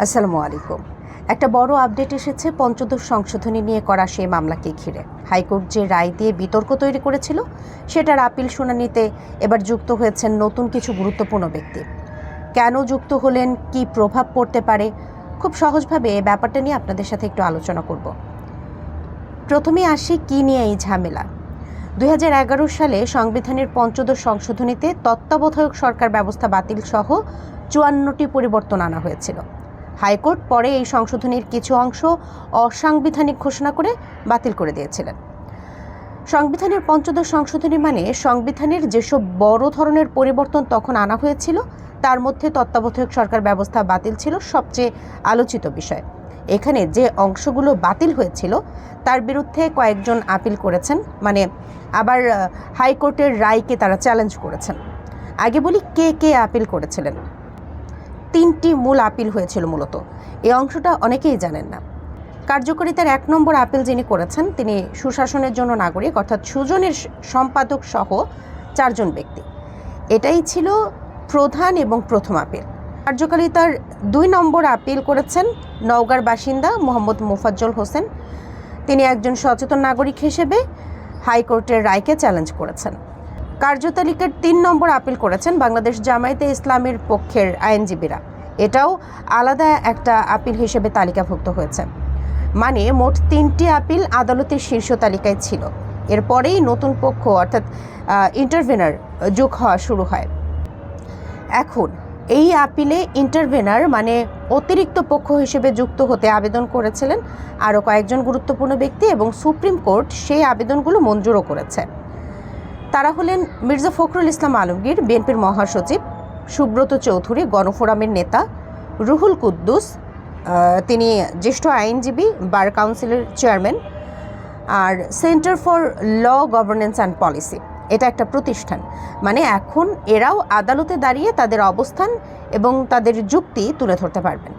আসসালামু আলাইকুম। একটা বড় আপডেট এসেছে পঞ্চদশ সংশোধনী নিয়ে করা সেই মামলাকে ঘিরে। হাইকোর্ট যে রায় দিয়ে বিতর্ক তৈরি করেছিল, সেটার আপিল শুনানিতে এবার যুক্ত হয়েছেন নতুন কিছু গুরুত্বপূর্ণ ব্যক্তি। কেন যুক্ত হলেন, কি প্রভাব পড়তে পারে, খুব সহজভাবে এই ব্যাপারটা নিয়ে আপনাদের সাথে একটু আলোচনা করব। প্রথমে আসি কি নিয়ে এই ঝামেলা। দু হাজার এগারো সালে সংবিধানের পঞ্চদশ সংশোধনীতে তত্ত্বাবধায়ক সরকার ব্যবস্থা বাতিল সহ চুয়ান্নটি পরিবর্তন আনা হয়েছিল। হাইকোর্ট পরে এই সংশোধনীর কিছু অংশ অসাংবিধানিক ঘোষণা করে বাতিল করে দিয়েছিলেন। সংবিধানের পঞ্চদশ সংশোধনী মানে সংবিধানের যেসব বড় ধরনের পরিবর্তন তখন আনা হয়েছিল, তার মধ্যে তত্ত্বাবধায়ক সরকার ব্যবস্থা বাতিল ছিল সবচেয়ে আলোচিত বিষয়। এখানে যে অংশগুলো বাতিল হয়েছিল, তার বিরুদ্ধে কয়েকজন আপিল করেছেন মানে আবার হাইকোর্টের রায়কে তারা চ্যালেঞ্জ করেছেন। আগে বলি কে কে আপিল করেছিলেন। তিনটি মূল আপিল হয়েছিল মূলত। এই অংশটা অনেকেই জানেন না। কার্যকারিতার এক নম্বর আপিল যিনি করেছেন, তিনি সুশাসনের জন্য নাগরিক, অর্থাৎ সুজনের সম্পাদক সহ চারজন ব্যক্তি। এটাই ছিল প্রধান এবং প্রথম আপিল। কার্যকারিতার দুই নম্বর আপিল করেছেন নওগাঁর বাসিন্দা মোহাম্মদ মুফাজ্জল হোসেন। তিনি একজন সচেতন নাগরিক হিসেবে হাইকোর্টের রায়কে চ্যালেঞ্জ করেছেন। কার্যতালিকার তিন নম্বর আপিল করেছেন বাংলাদেশ জামায়াতে ইসলামের পক্ষের আইনজীবীরা। এটাও আলাদা একটা আপিল হিসেবে তালিকাভুক্ত হয়েছে। মানে মোট তিনটি আপিল আদালতের শীর্ষ তালিকায় ছিল। এরপরেই নতুন পক্ষ অর্থাৎ ইন্টারভেনার যোগ হওয়া শুরু হয়। এখন এই আপিলে ইন্টারভেনার মানে অতিরিক্ত পক্ষ হিসেবে যুক্ত হতে আবেদন করেছিলেন আরও কয়েকজন গুরুত্বপূর্ণ ব্যক্তি এবং সুপ্রিম কোর্ট সেই আবেদনগুলো মঞ্জুরও করেছে। তারা হলেন মির্জা ফখরুল ইসলাম আলমগীর, বিএনপির মহাসচিব, সুব্রত চৌধুরী, গণফোরামের নেতা, রুহুল কুদ্দুস তিনি জ্যেষ্ঠ আইনজীবী, বার কাউন্সিলের chairman, R Centre for Law Governance and Policy. এটা একটা প্রতিষ্ঠান। মানে এখন এরাও আদালতে দাঁড়িয়ে তাদের অবস্থান এবং তাদের যুক্তি তুলে ধরতে পারবেন।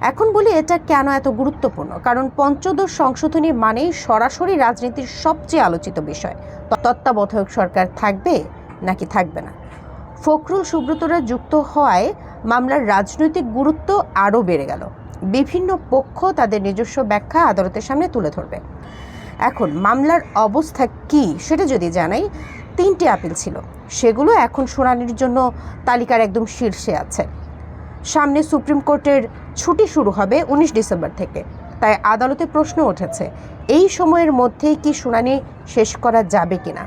এখন বলি এটা কেন এত গুরুত্বপূর্ণ? কারণ পঞ্চদশ সংশোধনী মানেই সরাসরি রাজনীতির সবচেয়ে আলোচিত বিষয়। তত্ত্বাবধায়ক সরকার থাকবে নাকি থাকবে না? ফখরুল সুব্রতরা যুক্ত হওয়ায় মামলার রাজনৈতিক গুরুত্ব আরও বেড়ে গেল। বিভিন্ন পক্ষ তাদের নিজস্ব ব্যাখ্যা আদালতের সামনে তুলে ধরবে। এখন মামলার অবস্থা কি সেটা যদি জানাই, তিনটি আপিল ছিল। সেগুলো এখন শুনানির জন্য তালিকার একদম শীর্ষে আছে। সামনে সুপ্রিম কোর্টের ছুটি শুরু হবে উনিশ ডিসেম্বর থেকে। তাই আদালতে প্রশ্ন উঠেছে, এই সময়ের মধ্যেই কি শুনানি শেষ করা যাবে কিনা?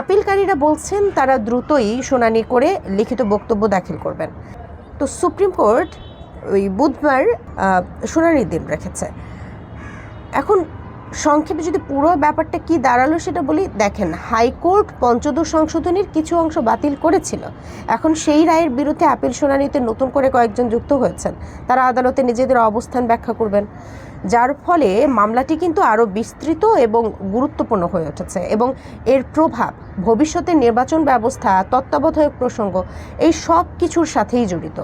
আপিলকারীরা বলছেন, তারা দ্রুতই শুনানি করে লিখিত বক্তব্য দাখিল করবেন। তো সুপ্রিম কোর্ট ওই বুধবার শুনানির দিন রেখেছে। এখন সংক্ষেপে যদি পুরো ব্যাপারটা কি দাঁড়াল সেটা বলি, দেখেন, হাইকোর্ট পঞ্চদশ সংশোধনীর কিছু অংশ বাতিল করেছিল। এখন সেই রায়ের বিরুদ্ধে আপিল শুনানিতে নতুন করে কয়েকজন যুক্ত হয়েছেন। তারা আদালতে নিজেদের অবস্থান ব্যাখ্যা করবেন। যার ফলে মামলাটি কিন্তু আরও বিস্তৃত এবং গুরুত্বপূর্ণ হয়ে উঠেছে এবং এর প্রভাব, ভবিষ্যতের নির্বাচন ব্যবস্থা, তত্ত্বাবধায়ক প্রসঙ্গ, এই সব কিছুর সাথেই জড়িত।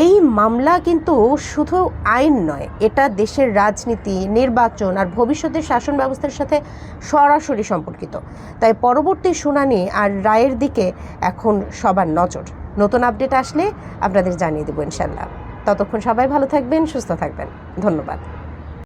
এই মামলা কিন্তু শুধু আইন নয়, এটা দেশের রাজনীতি, নির্বাচন আর ভবিষ্যতের শাসন ব্যবস্থার সাথে সরাসরি সম্পর্কিত। তাই পরবর্তী শুনানি আর রায়ের দিকে এখন সবার নজর। নতুন আপডেট আসলে আপনাদের জানিয়ে দেবো ইনশাল্লাহ ততক্ষণ সবাই ভালো থাকবেন, সুস্থ থাকবেন। ধন্যবাদ।